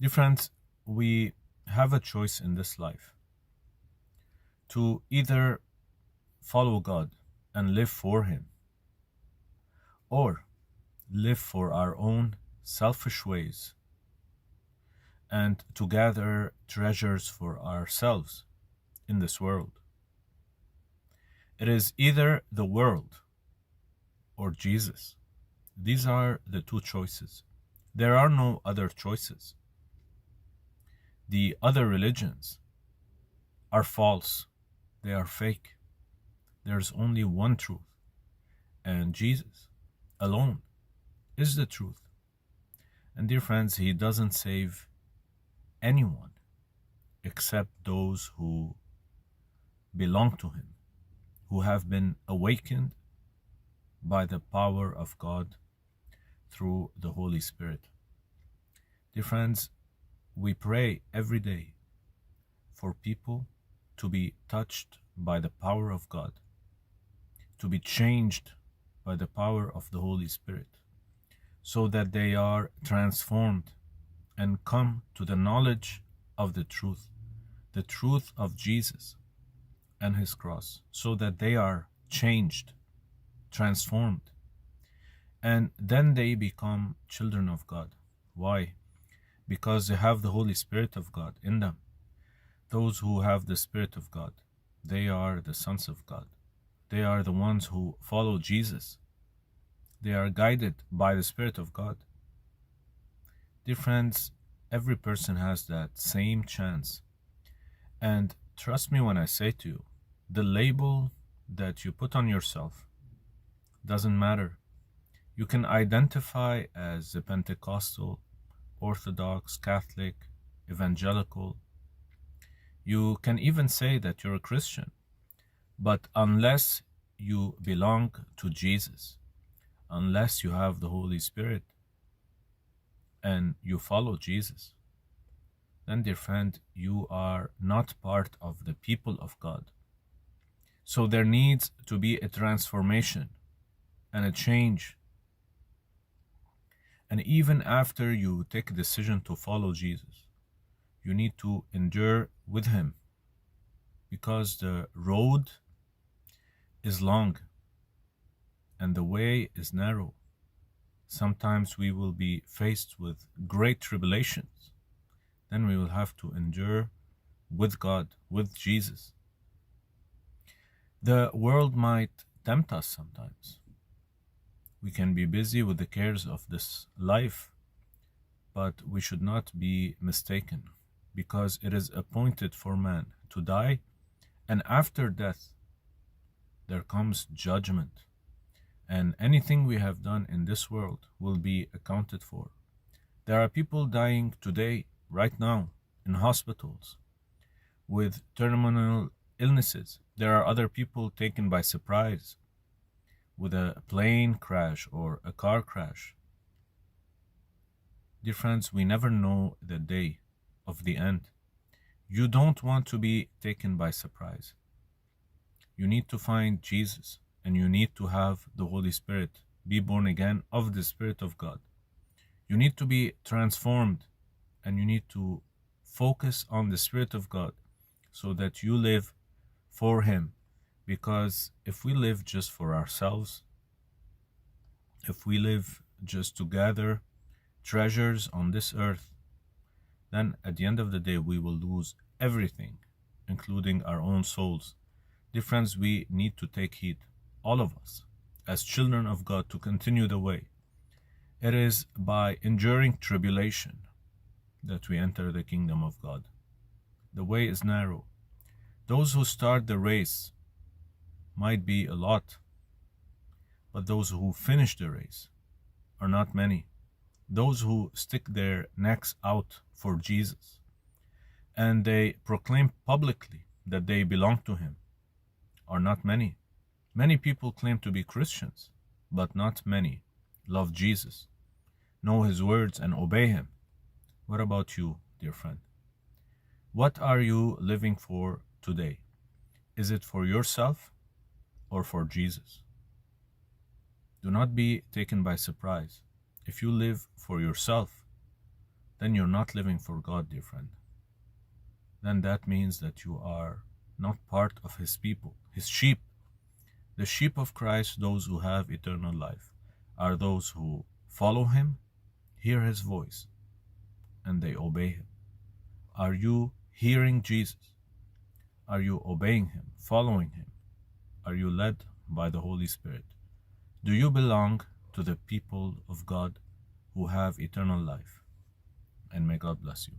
Dear friends, we have a choice in this life to either follow God and live for Him or live for our own selfish ways and to gather treasures for ourselves in this world. It is either the world or Jesus. These are the two choices. There are no other choices. The other religions are false, they are fake. There's only one truth, and Jesus alone is the truth. And dear friends, He doesn't save anyone except those who belong to Him, who have been awakened by the power of God through the Holy Spirit. Dear friends, we pray every day for people to be touched by the power of God, to be changed by the power of the Holy Spirit, so that they are transformed and come to the knowledge of the truth, the truth of Jesus and his cross, so that they are changed, transformed, and then they become children of God. Why? Because they have the Holy Spirit of God in them. Those who have the Spirit of God, they are the sons of God. They are the ones who follow Jesus. They are guided by the Spirit of God. Dear friends, every person has that same chance. And trust me when I say to you, the label that you put on yourself doesn't matter. You can identify as a Pentecostal, Orthodox, Catholic, Evangelical. You can even say that you're a Christian. But unless you belong to Jesus, unless you have the Holy Spirit, and you follow Jesus, then, dear friend, you are not part of the people of God. So there needs to be a transformation and a change. And even after you take a decision to follow Jesus, you need to endure with Him because the road is long and the way is narrow. Sometimes we will be faced with great tribulations. Then we will have to endure with God, with Jesus. The world might tempt us sometimes. We can be busy with the cares of this life, but we should not be mistaken, because it is appointed for man to die, and after death there comes judgment and anything we have done in this world will be accounted for. There are people dying today, right now, in hospitals with terminal illnesses. There are other people taken by surprise with a plane crash or a car crash. Dear friends, we never know the day of the end. You don't want to be taken by surprise. You need to find Jesus and you need to have the Holy Spirit, be born again of the Spirit of God. You need to be transformed and you need to focus on the Spirit of God so that you live for Him. Because if we live just for ourselves, if we live just to gather treasures on this earth, then at the end of the day we will lose everything, including our own souls. Dear friends, we need to take heed all of us, as children of God, to continue the way. It is by enduring tribulation that we enter the kingdom of God. The way is narrow. Those who start the race might be a lot, but those who finish the race are not many. Those who stick their necks out for Jesus and they proclaim publicly that they belong to Him are not many. Many people claim to be Christians, but not many love Jesus, know his words, and obey him. What about you, dear friend? What are you living for today? Is it for yourself or for Jesus? Do not be taken by surprise. If you live for yourself, then you're not living for God, dear friend. Then that means that you are not part of His people, His sheep. The sheep of Christ, those who have eternal life, are those who follow Him, hear His voice, and they obey Him. Are you hearing Jesus? Are you obeying Him, following Him? Are you led by the Holy Spirit? Do you belong to the people of God who have eternal life? And may God bless you.